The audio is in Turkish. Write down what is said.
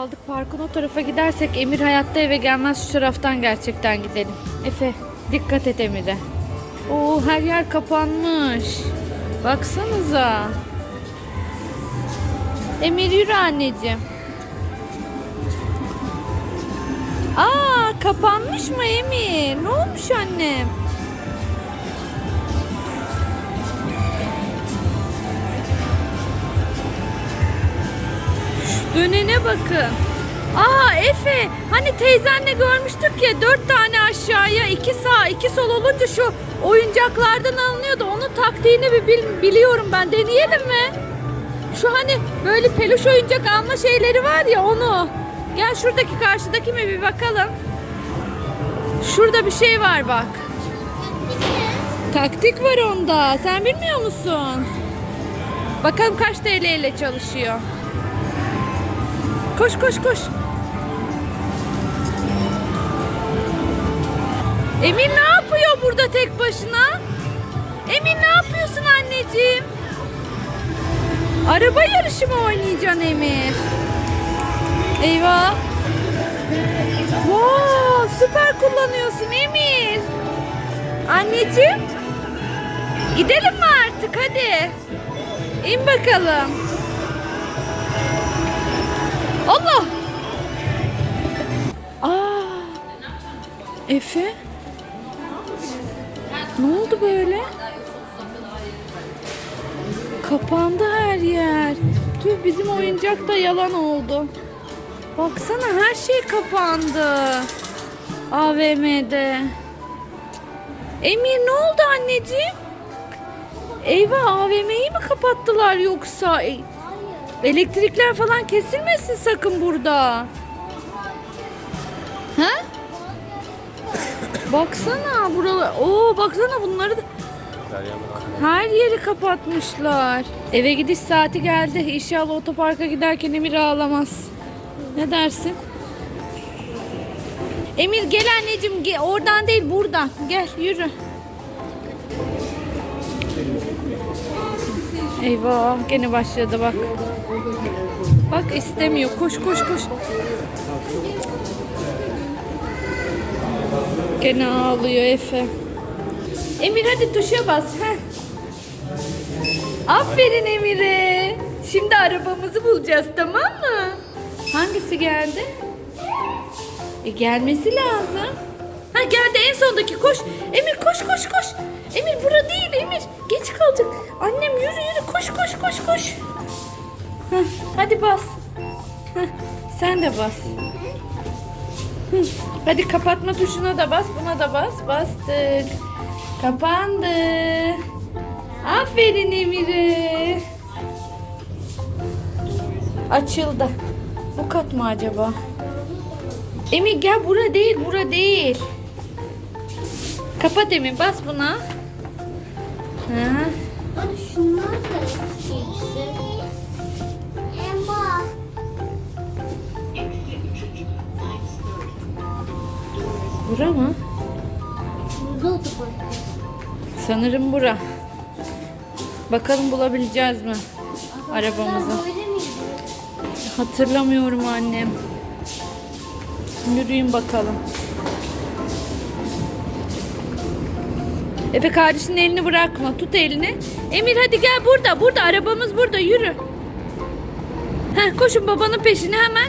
aldık. Parkın o tarafa gidersek Emir hayatta eve gelmez. Şu taraftan gerçekten gidelim. Efe dikkat et Emir'e. Oo her yer kapanmış. Baksanıza. Emir yürü anneciğim. Aa kapanmış mı Emir? Ne olmuş annem? Dönene bakın. Aa Efe hani teyzenle görmüştük ya dört tane aşağıya iki sağ iki sol olunca şu oyuncaklardan alınıyordu. Onun taktiğini bir bil- biliyorum ben deneyelim mi? Şu hani böyle peluş oyuncak alma şeyleri var ya onu. Gel şuradaki karşıdaki mi bir bakalım. Şurada bir şey var bak. Taktik var onda. Sen bilmiyor musun? Bakalım kaç TL ile çalışıyor. Koş koş koş. Emir ne yapıyor burada tek başına? Emir ne yapıyorsun anneciğim? Araba yarışı mı oynayacaksın Emir? Eyvah. Wow, süper kullanıyorsun Emir. Anneciğim. Gidelim mi artık hadi. İn bakalım. Allah. Aa. Efe. Ne oldu böyle? Kapandı her yer. Tüh bizim oyuncak da yalan oldu. Baksana her şey kapandı. AVM'de. Emir ne oldu anneciğim? Eyvah AVM'yi mi kapattılar yoksa? Elektrikler falan kesilmesin sakın burada. Ha? Baksana buralar. Oo baksana bunları da her yeri kapatmışlar. Eve gidiş saati geldi. İnşallah otoparka giderken Emir ağlamaz. Ne dersin? Emir gel anneciğim. Gel. Oradan değil buradan. Gel yürü. Eyvah gene başladı bak. Bak istemiyor. Koş koş koş. Gene ağlıyor Efe. Emir hadi tuşa bas. Heh. Aferin Emir'e. Şimdi arabamızı bulacağız tamam mı? Hangisi geldi? E gelmesi lazım. Ha geldi en sondaki koş. Emir koş koş koş. Emir bura değil Emir. Geç kalacak. Annem yürü yürü koş koş koş koş. Heh, hadi bas. Heh, sen de bas. Hı, Hadi kapatma tuşuna da bas, buna da bas. Bastık. Kapandı. Aferin Emir'e. Açıldı. Bu kat mı acaba? Emir gel bura değil, bura değil. Kapat Emir, bas buna. Ha. Bak şunlar da. Emma. Bura mı? Burada. Sanırım bura. Bakalım bulabileceğiz mi arabamızı? Hatırlamıyorum annem. Yürüyün bakalım. Efe kardeşinin elini bırakma. Tut elini. Emir hadi gel burada. Burada arabamız burada. Yürü. Heh, koşun babanın peşine hemen.